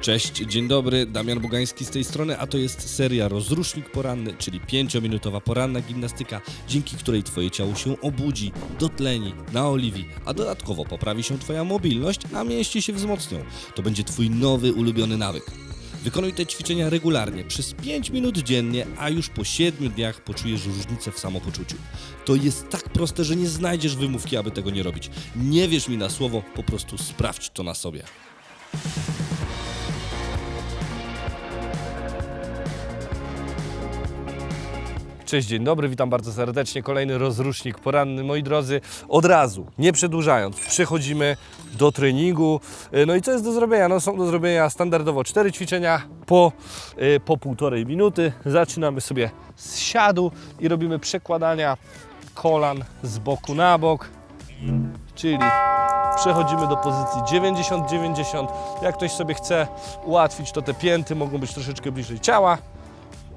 Cześć, dzień dobry, Damian Bugański z tej strony, a to jest seria Rozrusznik Poranny, czyli 5-minutowa poranna gimnastyka, dzięki której Twoje ciało się obudzi, dotleni, naoliwi, a dodatkowo poprawi się Twoja mobilność, a mięśnie się wzmocnią. To będzie Twój nowy ulubiony nawyk. Wykonuj te ćwiczenia regularnie, przez 5 minut dziennie, a już po 7 dniach poczujesz różnicę w samopoczuciu. To jest tak proste, że nie znajdziesz wymówki, aby tego nie robić. Nie wierz mi na słowo, po prostu sprawdź to na sobie. Cześć, dzień dobry, witam bardzo serdecznie. Kolejny rozrusznik poranny. Moi drodzy, od razu, nie przedłużając, przechodzimy do treningu. E, No i co jest do zrobienia? No są do zrobienia standardowo cztery ćwiczenia po, e, po półtorej minuty. Zaczynamy sobie z siadu i robimy przekładania kolan z boku na bok. Czyli przechodzimy do pozycji 90-90. Jak ktoś sobie chce ułatwić, to te pięty mogą być troszeczkę bliżej ciała.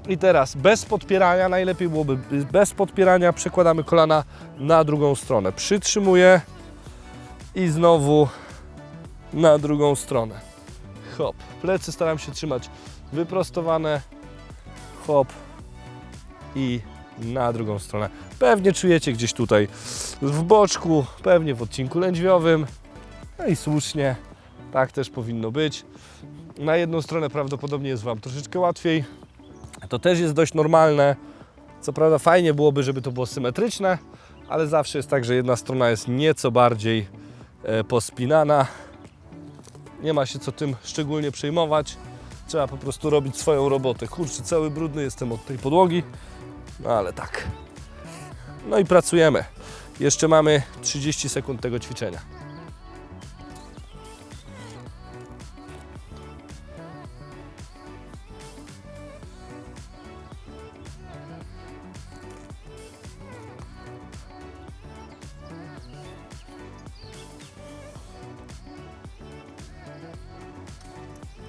I teraz bez podpierania, najlepiej byłoby bez podpierania, przekładamy kolana na drugą stronę. Przytrzymuję i znowu na drugą stronę. Hop. Plecy staram się trzymać wyprostowane. Hop. I na drugą stronę. Pewnie czujecie gdzieś tutaj w boczku, pewnie w odcinku lędźwiowym. No i słusznie, tak też powinno być. Na jedną stronę prawdopodobnie jest Wam troszeczkę łatwiej, to też jest dość normalne. Co prawda fajnie byłoby, żeby to było symetryczne, ale zawsze jest tak, że jedna strona jest nieco bardziej e, pospinana. Nie ma się co tym szczególnie przejmować. Trzeba po prostu robić swoją robotę. Kurczę, cały brudny jestem od tej podłogi, no ale tak. No i pracujemy. Jeszcze mamy 30 sekund tego ćwiczenia.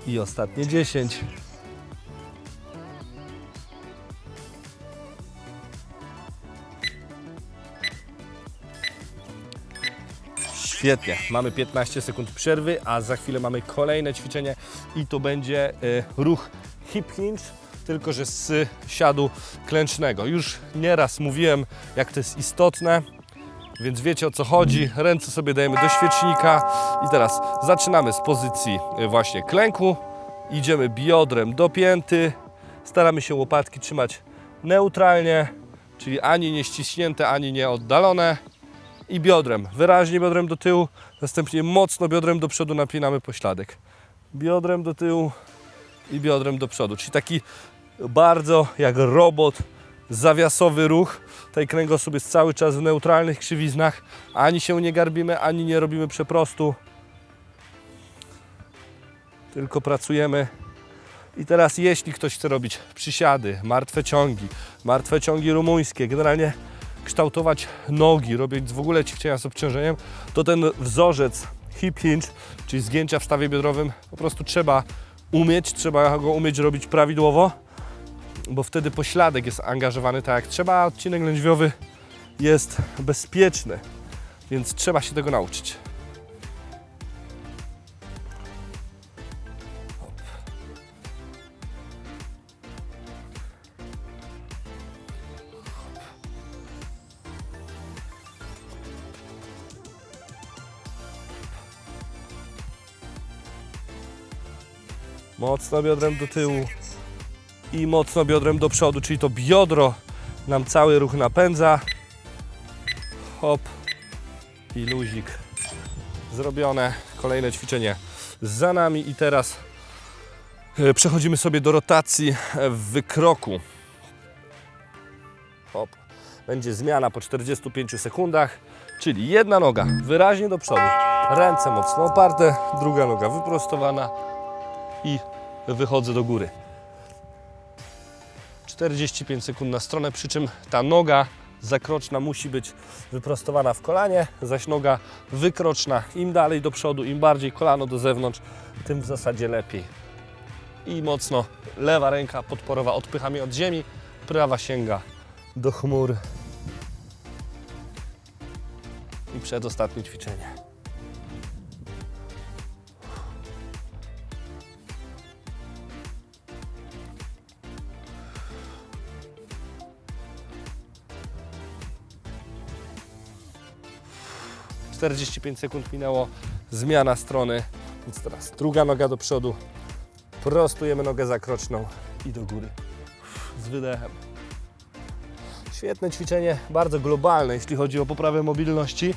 I ostatnie 10. Świetnie, mamy 15 sekund przerwy, a za chwilę mamy kolejne ćwiczenie i to będzie e, ruch hip hinge, tylko że z siadu klęcznego. Już nieraz mówiłem, jak to jest istotne, więc wiecie o co chodzi. Ręce sobie dajemy do świecznika i teraz zaczynamy z pozycji y, właśnie klęku. Idziemy biodrem do pięty. Staramy się łopatki trzymać neutralnie, czyli ani nie ściśnięte, ani nie oddalone. I biodrem, wyraźnie biodrem do tyłu, następnie mocno biodrem do przodu napinamy pośladek. Biodrem do tyłu i biodrem do przodu, czyli taki bardzo jak robot zawiasowy ruch. Tutaj kręgosłup jest cały czas w neutralnych krzywiznach. Ani się nie garbimy, ani nie robimy przeprostu. Tylko pracujemy. I teraz jeśli ktoś chce robić przysiady, martwe ciągi, martwe ciągi rumuńskie, generalnie kształtować nogi, robić w ogóle ćwiczenia z obciążeniem, to ten wzorzec hip hinge, czyli zgięcia w stawie biodrowym, po prostu trzeba umieć, trzeba go umieć robić prawidłowo bo wtedy pośladek jest angażowany tak jak trzeba, a odcinek lędźwiowy jest bezpieczny, więc trzeba się tego nauczyć. Mocno biodrem do tyłu i mocno biodrem do przodu, czyli to biodro nam cały ruch napędza. Hop i luzik. Zrobione. Kolejne ćwiczenie za nami i teraz e, przechodzimy sobie do rotacji w wykroku. Hop. Będzie zmiana po 45 sekundach, czyli jedna noga wyraźnie do przodu, ręce mocno oparte, druga noga wyprostowana i wychodzę do góry. 45 sekund na stronę, przy czym ta noga zakroczna musi być wyprostowana w kolanie, zaś noga wykroczna im dalej do przodu, im bardziej kolano do zewnątrz, tym w zasadzie lepiej. I mocno lewa ręka podporowa odpycha mnie od ziemi, prawa sięga do chmur. I przedostatnie ćwiczenie. 45 sekund minęło, zmiana strony, więc teraz druga noga do przodu, prostujemy nogę zakroczną i do góry. Z wydechem. Świetne ćwiczenie, bardzo globalne, jeśli chodzi o poprawę mobilności,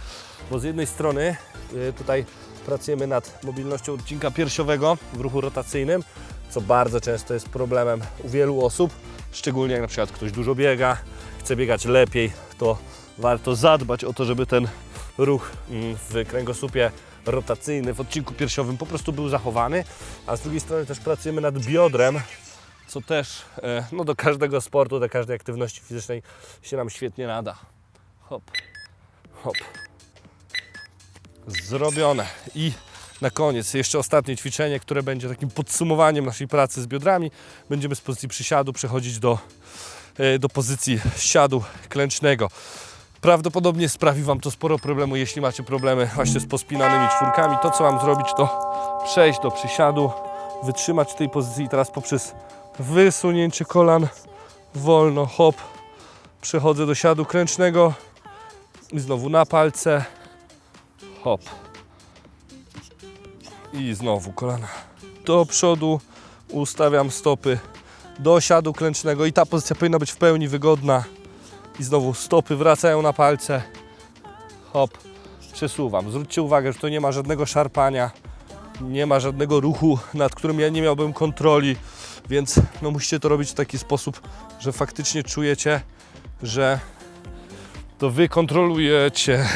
bo z jednej strony y, tutaj pracujemy nad mobilnością odcinka piersiowego w ruchu rotacyjnym, co bardzo często jest problemem u wielu osób, szczególnie jak na przykład ktoś dużo biega, chce biegać lepiej, to warto zadbać o to, żeby ten ruch mm, w kręgosłupie rotacyjny, w odcinku piersiowym po prostu był zachowany, a z drugiej strony też pracujemy nad biodrem, co też e, no, do każdego sportu, do każdej aktywności fizycznej się nam świetnie nada. Hop, hop. Zrobione. I na koniec jeszcze ostatnie ćwiczenie, które będzie takim podsumowaniem naszej pracy z biodrami. Będziemy z pozycji przysiadu przechodzić do, e, do pozycji siadu klęcznego. Prawdopodobnie sprawi Wam to sporo problemu, jeśli macie problemy właśnie z pospinanymi czwórkami. To, co mam zrobić, to przejść do przysiadu, wytrzymać w tej pozycji i teraz poprzez wysunięcie kolan wolno, hop, przechodzę do siadu kręcznego i znowu na palce, hop. I znowu kolana. Do przodu, ustawiam stopy do siadu klęcznego i ta pozycja powinna być w pełni wygodna i znowu stopy wracają na palce, hop, przesuwam. Zwróćcie uwagę, że to nie ma żadnego szarpania, nie ma żadnego ruchu, nad którym ja nie miałbym kontroli, więc no musicie to robić w taki sposób, że faktycznie czujecie, że to wy kontrolujecie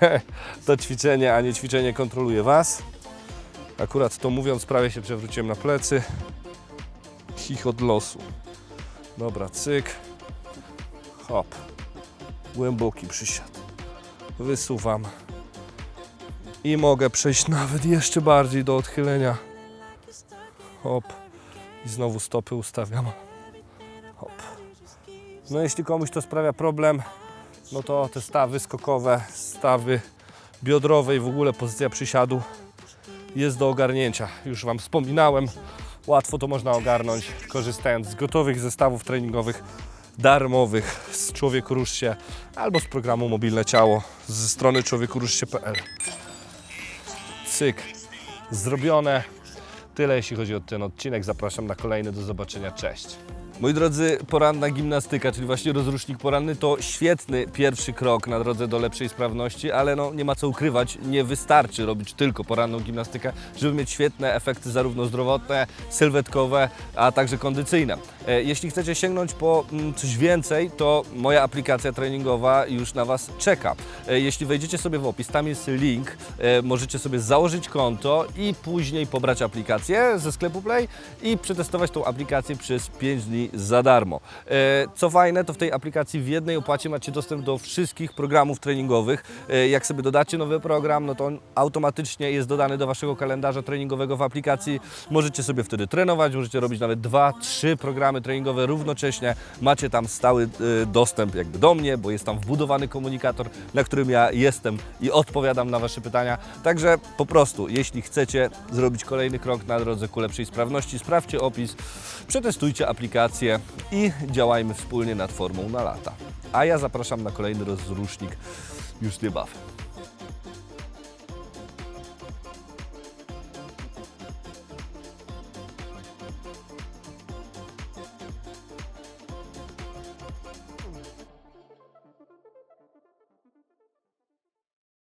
to ćwiczenie, a nie ćwiczenie kontroluje was. Akurat to mówiąc, prawie się przewróciłem na plecy. Chichot losu. Dobra, cyk. Hop. Głęboki przysiad. Wysuwam. I mogę przejść nawet jeszcze bardziej do odchylenia. Hop. I znowu stopy ustawiam. Hop. No jeśli komuś to sprawia problem, no to te stawy skokowe, stawy biodrowe i w ogóle pozycja przysiadu jest do ogarnięcia. Już Wam wspominałem, łatwo to można ogarnąć korzystając z gotowych zestawów treningowych darmowych z Człowieku Rusz się albo z programu Mobilne Ciało ze strony człowiekoruszsie.pl Cyk, zrobione. Tyle jeśli chodzi o ten odcinek. Zapraszam na kolejny. Do zobaczenia. Cześć. Moi drodzy, poranna gimnastyka, czyli właśnie rozrusznik poranny, to świetny pierwszy krok na drodze do lepszej sprawności, ale no, nie ma co ukrywać, nie wystarczy robić tylko poranną gimnastykę, żeby mieć świetne efekty zarówno zdrowotne, sylwetkowe, a także kondycyjne. E, Jeśli chcecie sięgnąć po mm, coś więcej, to moja aplikacja treningowa już na Was czeka. E, Jeśli wejdziecie sobie w opis, tam jest link, e, możecie sobie założyć konto i później pobrać aplikację ze sklepu Play i przetestować tą aplikację przez 5 dni za darmo. E, Co fajne, to w tej aplikacji w jednej opłacie macie dostęp do wszystkich programów treningowych. E, Jak sobie dodacie nowy program, no to on automatycznie jest dodany do Waszego kalendarza treningowego w aplikacji. Możecie sobie wtedy trenować, możecie robić nawet dwa, trzy programy treningowe równocześnie. Macie tam stały e, dostęp jakby do mnie, bo jest tam wbudowany komunikator, na którym ja jestem i odpowiadam na Wasze pytania. Także po prostu, jeśli chcecie zrobić kolejny krok na drodze ku lepszej sprawności, sprawdźcie opis, przetestujcie aplikację i działajmy wspólnie nad formą na lata. A ja zapraszam na kolejny rozrusznik już niebawem.